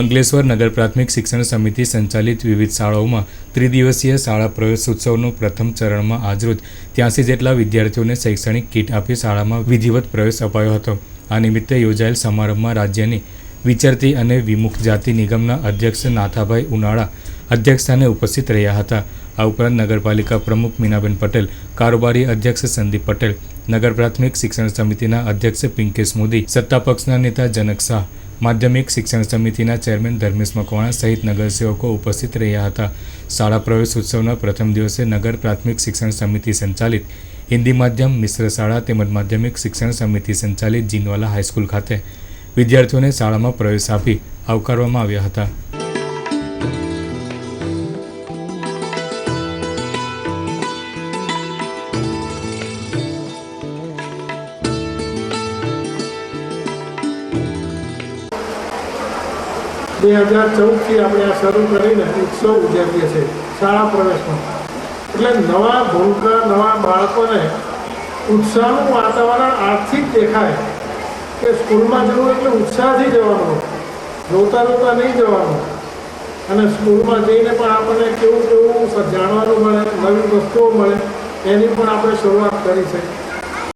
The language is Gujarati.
અંકલેશ્વર નગર પ્રાથમિક શિક્ષણ સમિતિ સંચાલિત વિવિધ શાળાઓમાં ત્રિદિવસીય શાળા પ્રવેશોત્સવનો પ્રથમ ચરણમાં આજરોજ ત્યાંસી જેટલા વિદ્યાર્થીઓને શૈક્ષણિક કીટ આપી શાળામાં વિધિવત પ્રવેશ અપાયો હતો. આ નિમિત્તે યોજાયેલ સમારંભમાં રાજ્યની વિચરતી અને વિમુખ જાતિ નિગમના અધ્યક્ષ નાથાભાઈ ઉનાળા અધ્યક્ષસ્થાને ઉપસ્થિત રહ્યા હતા. આ ઉપરાંત નગરપાલિકા પ્રમુખ મીનાબેન પટેલ, કારોબારી અધ્યક્ષ સંદીપ પટેલ, નગર પ્રાથમિક શિક્ષણ સમિતિના અધ્યક્ષ પિંકેશ મોદી, સત્તાપક્ષના નેતા જનક શાહ માધ્યમિક શિક્ષણ સમિતિના ચેરમેન ધર્મેશ મકવાણા સહિત નગરસેવકો ઉપસ્થિત રહ્યા હતા. શાળા પ્રવેશ ઉત્સવના પ્રથમ દિવસે નગર પ્રાથમિક શિક્ષણ સમિતિ સંચાલિત હિન્દી માધ્યમ મિશ્ર શાળા તેમજ માધ્યમિક શિક્ષણ સમિતિ સંચાલિત જીનવાલા હાઈસ્કૂલ ખાતે વિદ્યાર્થીઓને શાળામાં પ્રવેશ આપી આવકારવામાં આવ્યા હતા. બે હજાર ચૌદથી આપણે આ શરૂ કરીને ઉત્સવ ઉજવીએ છીએ, શાળા પ્રવેશનો. એટલે નવા ભૂલકા નવા બાળકોને ઉત્સાહનું વાતાવરણ આર્થિક દેખાય. કે સ્કૂલમાં જવું એટલે ઉત્સાહથી જવાનું. રોતા રોતા નહીં જવાનું. અને સ્કૂલમાં જઈને પણ આપણને કેવું કેવું જાણવાનું મળે, નવી વસ્તુઓ મળે, એની પણ આપણે શરૂઆત કરી છે.